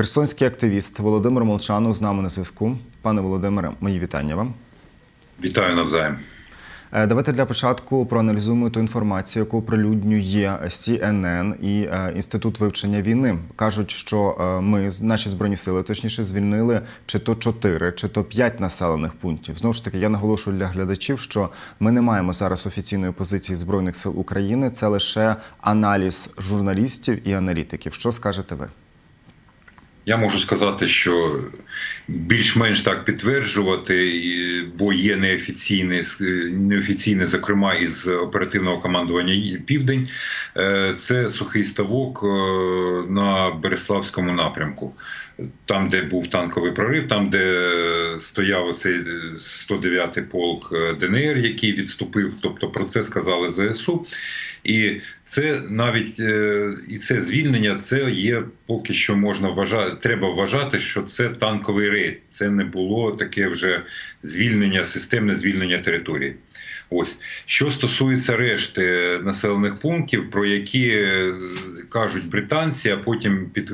Херсонський активіст Володимир Молчанов з нами на зв'язку. Пане Володимире, мої вітання вам. Вітаю навзаєм. Е, Давайте для початку проаналізуємо ту інформацію, яку оприлюднює CNN і е, Інститут вивчення війни. Кажуть, що е, ми, наші збройні сили, точніше, звільнили чи то 4, чи то 5 населених пунктів. Знову ж таки, я наголошую для глядачів, що ми не маємо зараз офіційної позиції збройних сил України. Це лише аналіз журналістів і аналітиків. Що скажете ви? Я можу сказати, що більш-менш так підтверджувати, бо є неофіційне, неофіційне, зокрема із оперативного командування Південь. Е, Це сухий ставок е, на Береславському напрямку. Там, де був танковий прорив, там, де стояв оцей 109-й полк е, ДНР, який відступив, тобто про це сказали ЗСУ. І це навіть е, і це звільнення, це є поки що можна вважати. Треба вважати, що це танковий рейд. Це не було таке вже звільнення, системне звільнення території. Ось що стосується решти населених пунктів, про які е, кажуть британці, а потім під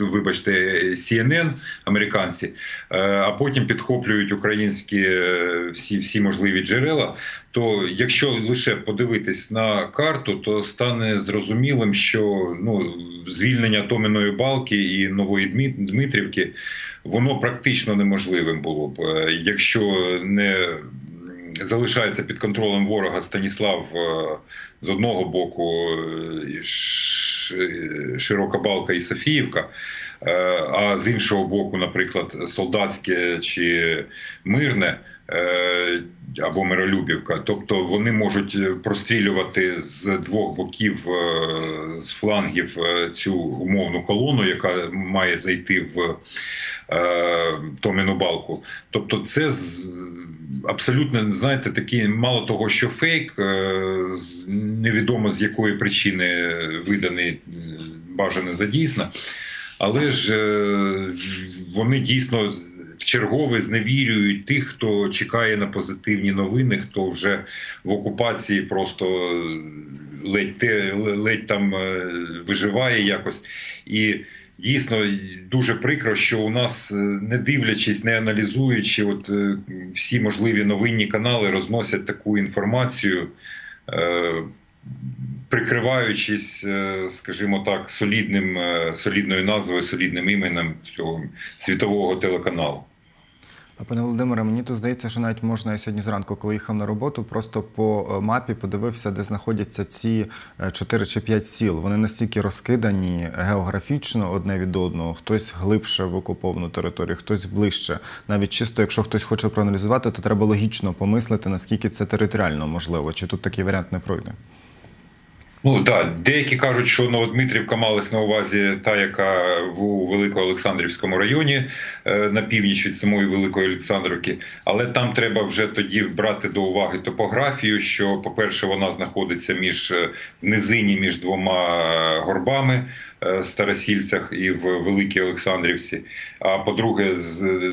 вибачте, CNN, американці, е, а потім підхоплюють українські е, всі, всі можливі джерела. То якщо лише подивитись на карту, то стане зрозумілим, що ну звільнення Томіної балки і нової Дмит- Дмитрівки воно практично неможливим було б, Е, якщо не залишається під контролем ворога Станіслав е, з одного боку, е, е, Широка Балка і Софіївка. А з іншого боку, наприклад, солдатське чи мирне або Миролюбівка. Тобто вони можуть прострілювати з двох боків, з флангів цю умовну колону, яка має зайти в Томіну балку. Тобто, це абсолютно знаєте, такий мало того, що фейк, е, невідомо з якої причини виданий е, бажане за дійсно, але ж е, вони дійсно. В чергове зневірюють тих, хто чекає на позитивні новини, хто вже в окупації просто ледь, ледь там е, виживає якось. І дійсно дуже прикро, що у нас, е, не дивлячись, не аналізуючи, от е, всі можливі новинні канали розносять таку інформацію, е, прикриваючись, скажімо так, солідним, солідною назвою, солідним іменем цього світового телеканалу. Пане Володимире, мені тут здається, що навіть можна я сьогодні зранку, коли їхав на роботу, просто по е, мапі подивився, де знаходяться ці 4 чи 5 сіл. Вони настільки розкидані географічно одне від одного, хтось глибше в окуповану територію, хтось ближче. Навіть чисто, якщо хтось хоче проаналізувати, то треба логічно помислити, наскільки це територіально можливо. Чи тут такий варіант не пройде? Ну так, деякі кажуть, що Новодмитрівка малась на увазі та, яка в Великоолександрівському районі е, на північ від самої Великої Олександрівки. Але там треба вже тоді брати до уваги топографію. Що, по-перше, вона знаходиться між е, в низині між двома е, горбами. е, Старосільцях і в Великій Олександрівці. А по-друге,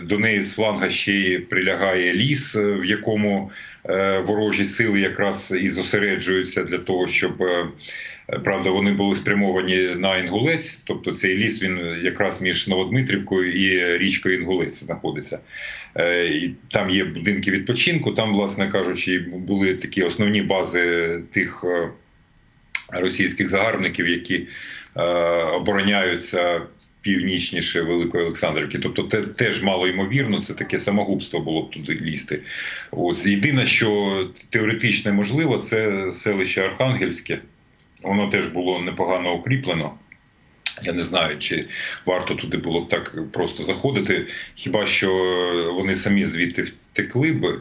до неї з фланга ще й прилягає ліс, е, в якому е, ворожі сили якраз і зосереджуються для того, щоб е, правда вони були спрямовані на Інгулець. Тобто цей ліс він якраз між Новодмитрівкою і річкою Інгулець знаходиться. Е, І там є будинки відпочинку. Там, власне кажучи, були такі основні бази тих е, російських загарбників, які е, обороняються північніше Великої Олександрівки. Тобто, те теж мало ймовірно, це таке самогубство було б туди лізти. Ось єдине, що теоретично можливо, це селище Архангельське. Воно теж було непогано укріплено. Я не знаю, чи варто туди було так просто заходити. Хіба що вони самі звідти втекли б,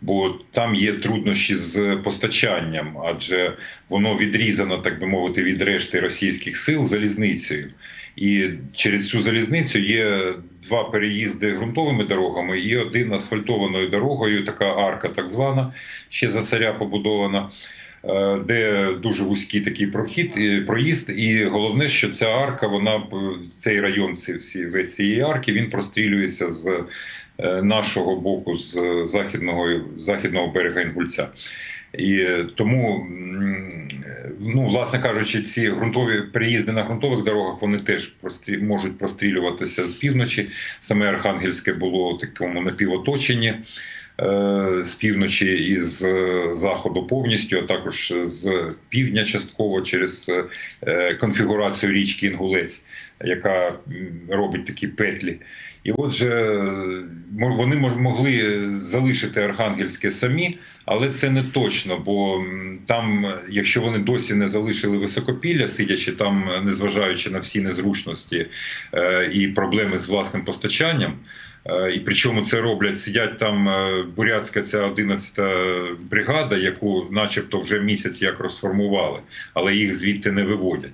бо там є труднощі з постачанням, адже воно відрізано, так би мовити, від решти російських сил залізницею. І через цю залізницю є два переїзди ґрунтовими дорогами і один асфальтованою дорогою, така арка, так звана, ще за царя побудована. Е, Де дуже вузький такий прохід, проїзд, і головне, що ця арка, вона цей район, ці всі весь цієї арки, він прострілюється з е, нашого боку, з західного західного берега Інгульця. І тому, ну, власне кажучи, ці ґрунтові переїзди на ґрунтових дорогах вони теж прострі, можуть прострілюватися з півночі. Саме Архангельське було такому напівоточенні. Е, З півночі і з е, заходу повністю, а також з півдня частково через е, конфігурацію річки Інгулець, яка робить такі петлі. І отже, вони могли залишити Архангельське самі, але це не точно, бо там, якщо вони досі не залишили високопілля, сидячи там, незважаючи на всі незручності е, і проблеми з власним постачанням. е, І причому це роблять, сидять там е, бурятська ця 11-та бригада, яку, начебто, вже місяць як розформували, але їх звідти не виводять.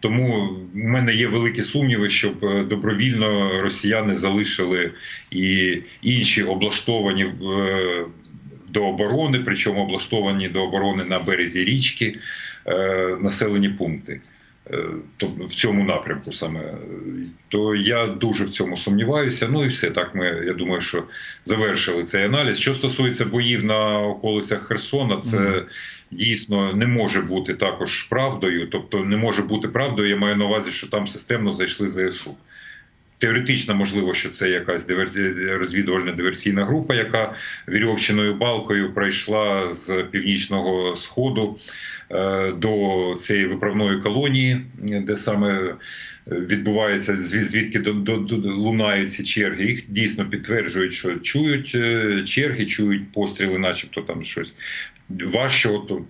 Тому в мене є великі сумніви, щоб е, добровільно росіяни залишили і інші облаштовані е, до оборони, причому облаштовані до оборони на березі річки е, населені пункти. Тобто в цьому напрямку саме то я дуже в цьому сумніваюся. Ну і все так. Ми я думаю, що завершили цей аналіз. Що стосується боїв на околицях Херсона, це. Дійсно не може бути також правдою. Тобто, не може бути правдою. Я маю на увазі, що там системно зайшли ЗСУ. Теоретично можливо, що це якась розвідувальна диверсійна група, яка вірьовчиною балкою пройшла з північного сходу е, до цієї виправної колонії, де саме відбувається звід- звідки до, до, до лунають ці черги. Їх дійсно підтверджують, що чують е, черги, чують постріли, начебто там щось. Важчого, то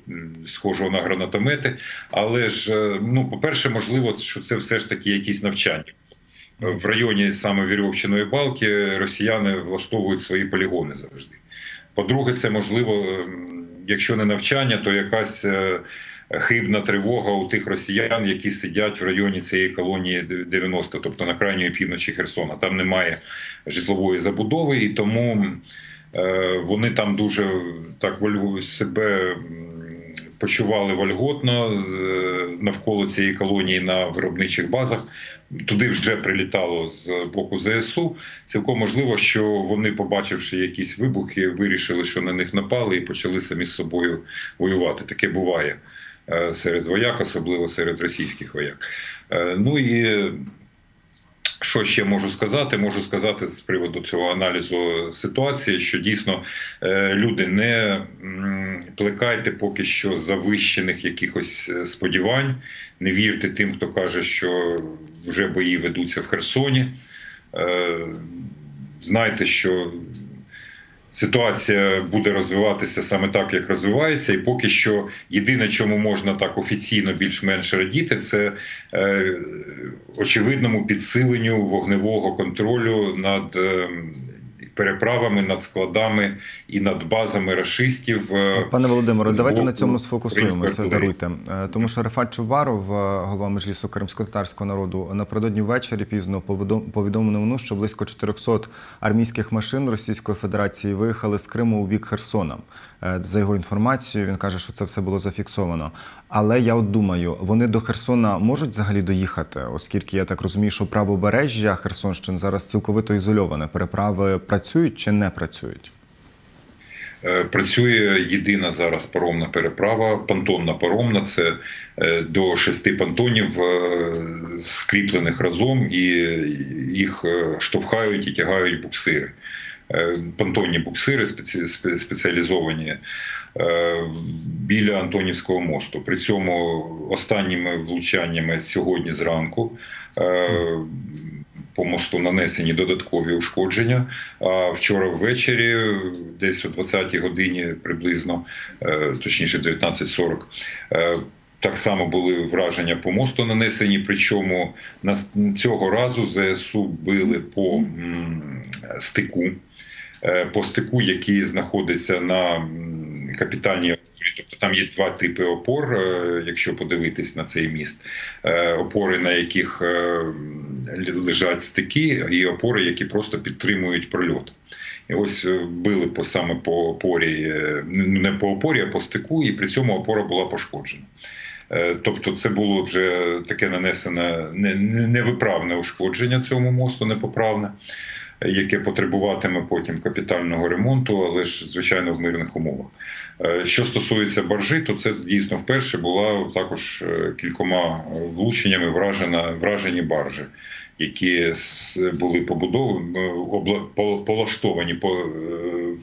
схожого на гранатомети, але ж е, ну, по-перше, можливо, що це все ж таки якісь навчання. В районі саме вірьовчиної балки росіяни влаштовують свої полігони завжди. По-друге, це можливо, ем, якщо не навчання, то якась е, хибна тривога у тих росіян, які сидять в районі цієї колонії 90, тобто на крайньої півночі Херсона. Там немає житлової забудови, і тому е, вони там дуже так себе почували вольготно е, навколо цієї колонії на виробничих базах. Туди вже прилітало з боку ЗСУ. Цілком можливо, що вони, побачивши якісь вибухи, вирішили, що на них напали, і почали самі з собою воювати. Таке буває е, серед вояк, особливо серед російських вояк. Е, Ну і що ще можу сказати? Можу сказати з приводу цього аналізу ситуації, що дійсно е, люди не плекайте поки що завищених якихось е, сподівань, не вірте тим, хто каже, що вже бої ведуться в Херсоні. Е, Знайте, що ситуація буде розвиватися саме так, як розвивається, і поки що єдине, чому можна так офіційно більш-менш радіти, це е, очевидному підсиленню вогневого контролю над е, переправами, над складами і над базами рашистів. е, Пане Володимире, давайте на цьому сфокусуємося. Даруйте, Е, тому що Рефат Чубаров, е, голова Межлісу кримсько-татарського народу, напередодні ввечері пізно повідом- повідомив новину, що близько 400 армійських машин Російської Федерації виїхали з Криму у бік Херсона. За його інформацією, він каже, що це все було зафіксовано. Але я от думаю, вони до Херсона можуть взагалі доїхати, оскільки я так розумію, що правобережжя Херсонщини зараз цілковито ізольоване. Переправи працюють чи не працюють? Е, Працює єдина зараз паромна переправа, понтонна паромна. Це е, до шести понтонів е, скріплених разом, і їх штовхають і тягають буксири. Понтонні буксири спеціалізовані біля Антонівського мосту. При цьому останніми влучаннями сьогодні зранку по мосту нанесені додаткові ушкодження. А вчора ввечері, десь о 20-й годині приблизно, е, точніше 19.40, е, так само були враження по мосту нанесені. Причому на цього разу ЗСУ били по стику, е, по стику, який знаходиться на капітальній. Тобто там є два типи опор, е, якщо подивитись на цей міст. Е, Опори, на яких е, лежать стики, і опори, які просто підтримують прольот. І ось били по саме по опорі, ну, не по опорі, а по стику, і при цьому опора була пошкоджена. Тобто, це було вже таке нанесене не- не- невиправне ушкодження цьому мосту, непоправне. Яке потребуватиме потім капітального ремонту, але ж звичайно в мирних умовах. Е, Що стосується баржи, то це дійсно вперше була також е, кількома влученнями вражена вражені баржі, які були побудовані обла- полаштовані по е,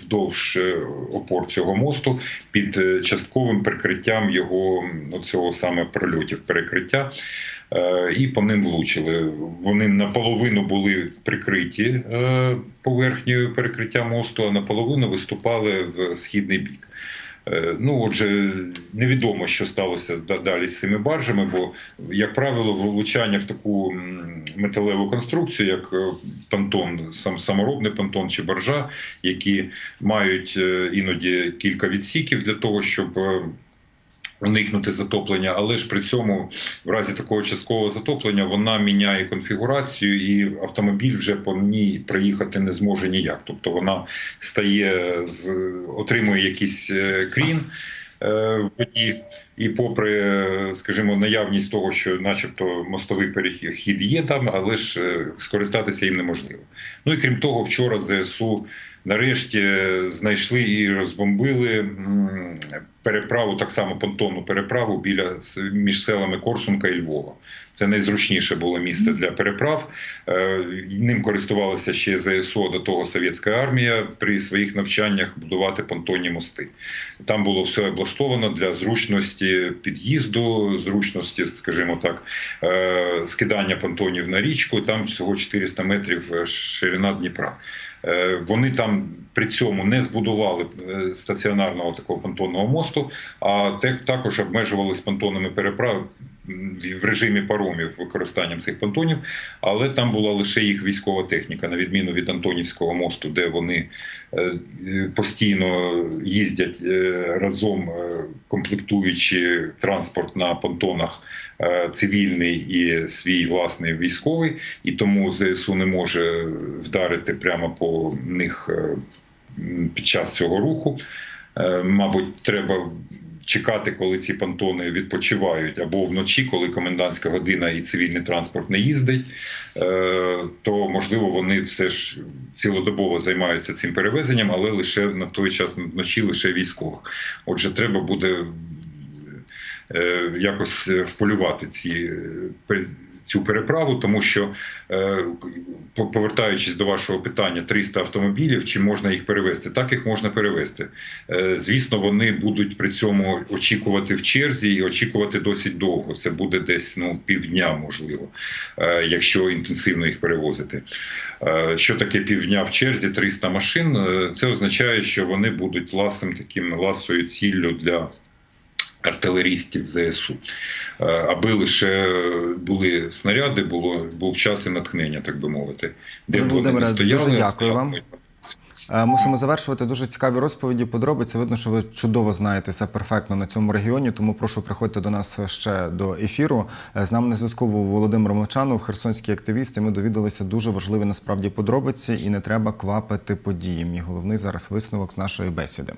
вдовж е, опор цього мосту під е, частковим прикриттям його м, оцього саме прольотів перекриття. Е, І по ним влучили. Вони наполовину були прикриті е, поверхнею перекриття мосту, а наполовину виступали в східний бік. Е, Ну, отже, невідомо, що сталося далі з цими баржами, бо, як правило, влучання в таку металеву конструкцію, як понтон, сам саморобний понтон чи баржа, які мають іноді кілька відсіків для того, щоб уникнути затоплення, але ж при цьому, в разі такого часткового затоплення, вона міняє конфігурацію, і автомобіль вже по ній проїхати не зможе ніяк. Тобто вона стає з отримує якийсь е, крін. е, В воді, і попри, е, скажімо, наявність того, що, начебто, мостовий перехід є там, але ж скористатися їм неможливо. Ну і крім того, вчора ЗСУ нарешті знайшли і розбомбили переправу, так само понтонну переправу біля між селами Корсунка і Львова. Це найзручніше було місце для переправ. Е, Ним користувалася ще ЗСУ до того совєтська армія при своїх навчаннях будувати понтонні мости. Там було все облаштовано для зручності під'їзду, зручності, скажімо так, е, скидання понтонів на річку. Там всього 400 метрів е, ширина Дніпра. Е, Вони там при цьому не збудували е, стаціонарного такого понтонного мосту, а також обмежувалися понтонними переправ м, в режимі паромів використанням цих понтонів, але там була лише їх військова техніка, на відміну від Антонівського мосту, де вони е, постійно їздять е, разом, е, комплектуючи транспорт на понтонах цивільний і свій власний військовий, і тому ЗСУ не може вдарити прямо по них під час цього руху. Мабуть, треба чекати, коли ці понтони відпочивають, або вночі, коли комендантська година і цивільний транспорт не їздить, е, то можливо вони все ж цілодобово займаються цим перевезенням, але лише на той час вночі лише військових. Отже, треба буде е, якось е, вполювати ці цю переправу, тому що е, повертаючись до вашого питання, 300 автомобілів, чи можна їх перевезти? Так їх можна перевезти. Е, Звісно, вони будуть при цьому очікувати в черзі і очікувати досить довго. Це буде десь ну півдня, можливо, е, якщо інтенсивно їх перевозити. Що таке півдня в черзі? 300 машин. Це означає, що вони будуть ласим таким ласою ціллю для артилерістів ЗСУ, Е, аби лише були снаряди, було був час і натхнення, так би мовити. Де б вони не стояли, дуже дякую вам. Е, Мусимо завершувати дуже цікаві розповіді. Подробиці видно, що ви чудово знаєтеся перфектно на цьому регіоні. Тому прошу приходьте до нас ще до ефіру. Е, З нами на зв'язку був Володимир Молчанов, херсонський активіст. І ми довідалися дуже важливі насправді подробиці, і не треба квапити події. Мій головний зараз висновок з нашої бесіди.